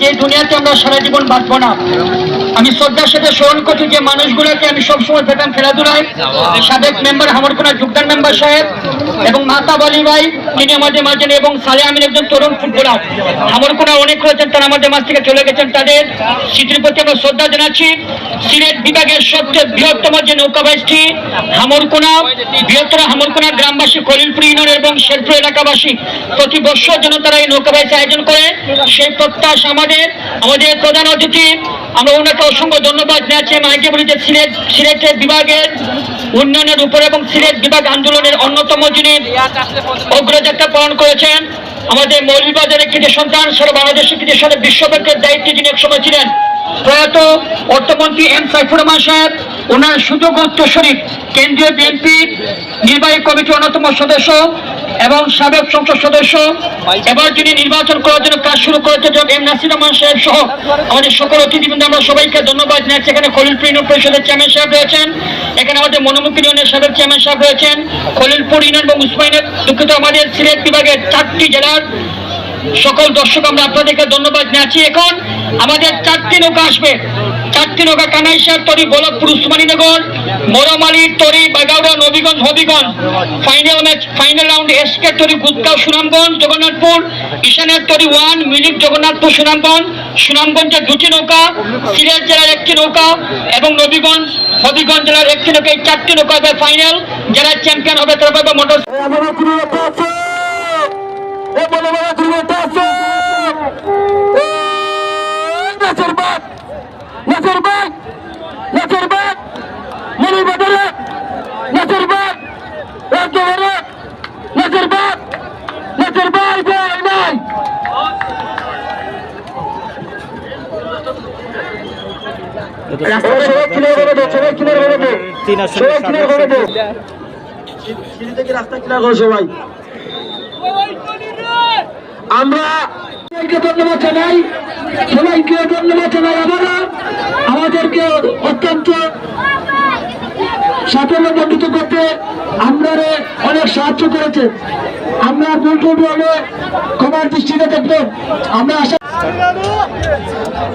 যে দুনিয়াতে আমরা সারা জীবন বাঁচবো না। আমি শ্রদ্ধার সাথে স্মরণ করছি যে মানুষগুলোকে আমি সবসময় পেতাম খেলাধুলায়। সাবেক মেম্বার হামরকোনা যোগদান মেম্বার সাহেব এবং মাতা বালি ভাই, তিনি আমাদের মাঝে এবং সালে আমিন একজন তরুণ ফুটবলার। হামরকোনা অনেক রয়েছেন তারা আমাদের মাঝ থেকে চলে গেছেন, তাদের স্মৃতির প্রতি আমরা শ্রদ্ধা জানাচ্ছি। সিলেট বিভাগের সবচেয়ে বৃহত্তম যে নৌকা বাইশটি হামরকোনা, বৃহত্তর হামরকোনা গ্রামবাসী খলিলপুর ইউনিয়ন এবং শেরপুর এলাকাবাসী প্রতি বছর যেন তারা এই নৌকা বাইশ আয়োজন করে, সেই প্রত্যাশা আমাদের আমাদের প্রধান অতিথি, আমরা ওনাকে অসংখ্য ধন্যবাদ জানাচ্ছি। আমি আগে বলি যে সিলেট, সিলেটের বিভাগের উন্নয়নের উপর এবং সিলেট বিভাগ আন্দোলনের অন্যতম যিনি অগ্রযাত্রা পালন করেছেন, আমাদের মৌলবাজারের কৃতি সন্তান, সারা বাংলাদেশের কৃতি সন্তান বিশ্বব্যাংকের দায়িত্বে যিনি একসময় ছিলেন, প্রয়াত অর্থমন্ত্রী এম সাইফুর রহমান সাহেব ওনার সুযোগ উত্তরসরী কেন্দ্রীয় বিএনপি নির্বাহী কমিটির অন্যতম সদস্য এবং সাবেক সংসদ সদস্য। এবার যিনি নির্বাচন করার জন্য কাজ শুরু করেছে, জনাব এম নাসির রহমান সাহেব সহ আমাদের সকল অতিথিবৃন্দ, আমরা সবাইকে ধন্যবাদ জানাচ্ছি। এখানে খলিলপুর ইউনিয়ন পরিষদের চেয়ারম্যান সাহেব রয়েছেন, এখানে আমাদের মনোমুখী ইউনিয়নের সাবেক চেয়ারম্যান সাহেব রয়েছেন, খলিলপুর ইউনিয়ন এবং উসমাইনের দুঃখিত আমাদের সিলেট বিভাগের চারটি জেলার সকল দর্শক, আমরা আপনাদেরকে ধন্যবাদ জানাচ্ছি। এখন আমাদের চারটি নৌকা আসবে। নৌকা কানাইশার তরি গোলকপুর উসমানীনগর মোরামালি তরি বাগাউড়া Nabiganj Habiganj. Final match, final round SK তরি গুদগাঁও সুনামগঞ্জ জগন্নাথপুর, ঈশানের তরি ওয়ান মিলিক জগন্নাথপুর সুনামগঞ্জ সুনামগঞ্জের দুটি নৌকা সিলেট জেলার একটি নৌকা এবং নবীগঞ্জ হবিগঞ্জ জেলার একটি নৌকা। এই চারটি নৌকা হবে ফাইনাল যারা চ্যাম্পিয়ন হবে, তারা পাবে মোটর করো সবাই আমরা ধন্যবাদ জানাই সবাইকে ধন্যবাদ জানাই আমরা। আমাদেরকে অত্যন্ত সাফল্য মণ্ডিত করতে আমরা অনেক সাহায্য করেছে আমরা ভুল টুল হলে ক্ষমার দৃষ্টিতে দেখবেন। আমরা আশা